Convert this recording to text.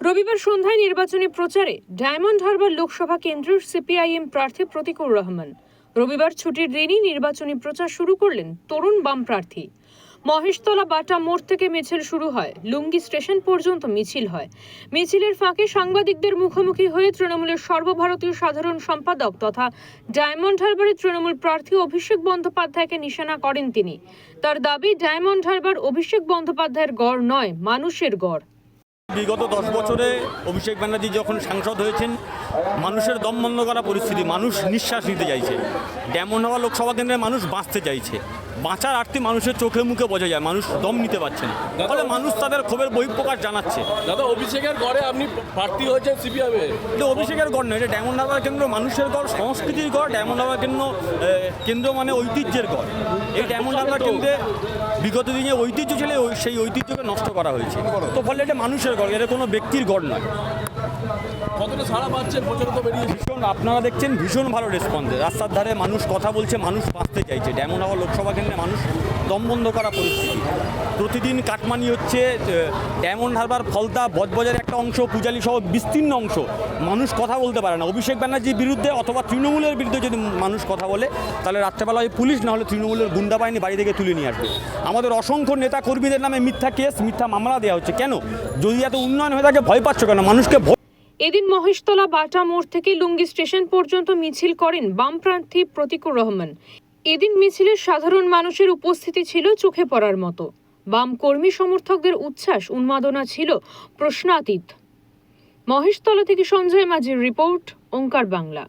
রবিবার সন্ধ্যায় নির্বাচনী প্রচারে ডায়মন্ড হারবার লোকসভা কেন্দ্রের সিপিআইএম প্রার্থী প্রতিকুর রহমান। রবিবার ছুটির দিনই নির্বাচনী প্রচার শুরু করলেন তরুণ বাম প্রার্থী। মহেশতলা বাটা মোড় থেকে মিছিল শুরু হয়, লুঙ্গি স্টেশন পর্যন্ত মিছিল হয়। মিছিলের ফাঁকে সাংবাদিকদের মুখোমুখি হয়ে তৃণমূলের সর্বভারতীয় সাধারণ সম্পাদক তথা ডায়মন্ড হারবারের তৃণমূল প্রার্থী অভিষেক বন্দ্যোপাধ্যায়কে নিশানা করেন তিনি। তার দাবি, ডায়মন্ড হারবার অভিষেক বন্দ্যোপাধ্যায়ের গড় নয়, মানুষের গড়। বিগত দশ বছরে অভিষেক ব্যানার্জি যখন সাংসদ হয়েছেন, মানুষের দম বন্ধ করা পরিস্থিতি, মানুষ নিঃশ্বাস নিতে চাইছে। ডেমন হওয়া লোকসভা কেন্দ্রে মানুষ বাঁচতে চাইছে। বাঁচার আর্থি মানুষের চোখে মুখে বোঝা যায় মানুষ দম নিতে পারছে না। ফলে মানুষ তাদের ক্ষোভের বহিঃপ্রকাশ জানাচ্ছে। দাদা অভিষেকের ঘরে আপনি প্রার্থী হয়েছেন সিপিএমে এটা অভিষেকের গড় নয় এটা ডায়মন্ড হারবার কেন্দ্র মানুষের গড় সংস্কৃতির গড় ডায়মন্ড হারবার কেন্দ্র কেন্দ্র মানে ঐতিহ্যের গড়। এই ডায়মন্ড হারবার কেন্দ্রে বিগত দিনে ঐতিহ্য ছিল ওই- সেই ঐতিহ্যকে নষ্ট করা হয়েছে। তো ফলে এটা মানুষের গড় এটা কোনো ব্যক্তির গড় নয়। কতটা সাড়া পাচ্ছেন প্রচার তো বেরিয়েছে ভীষণ, আপনারা দেখছেন ভীষণ ভালো রেসপন্স রাস্তার ধারে মানুষ কথা বলছে, মানুষ বাঁচতে চাইছে। হাওয়া লোকসভা কেন্দ্রে মানুষ দম বন্ধ করা পরিস্থিতি। প্রতিদিন কাটমানি হচ্ছে ডায়মন্ড হারবার ফলতা বজবজারের একটা অংশ, পূজালি সহ বিস্তীর্ণ অংশ। মানুষ কথা বলতে পারে না। অভিষেক ব্যানার্জির বিরুদ্ধে অথবা তৃণমূলের বিরুদ্ধে যদি মানুষ কথা বলে, তাহলে রাত্রেবেলা ওই পুলিশ না হলে তৃণমূলের গুন্ডা বাহিনী বাড়ি থেকে তুলে নিয়ে আসবে। আমাদের অসংখ্য নেতা কর্মীদের নামে মিথ্যা কেস, মিথ্যা মামলা দেওয়া হচ্ছে। কেন? যদি এত উন্নয়ন হয়ে থাকে, ভয় পাচ্ছ কেন? মানুষকে এদিন মহেশতলা বাটা মোড় থেকে লুঙ্গি স্টেশন পর্যন্ত মিছিল করেন বামপ্রার্থী প্রতিকুর রহমান। এদিন মিছিলের সাধারণ মানুষের উপস্থিতি ছিল চোখে পড়ার মতো। বাম কর্মী সমর্থকদের উচ্ছ্বাস, উন্মাদনা ছিল প্রশ্নাতীত। মহেশতলা থেকে সঞ্জয় মাঝির রিপোর্ট, ওঙ্কার বাংলা।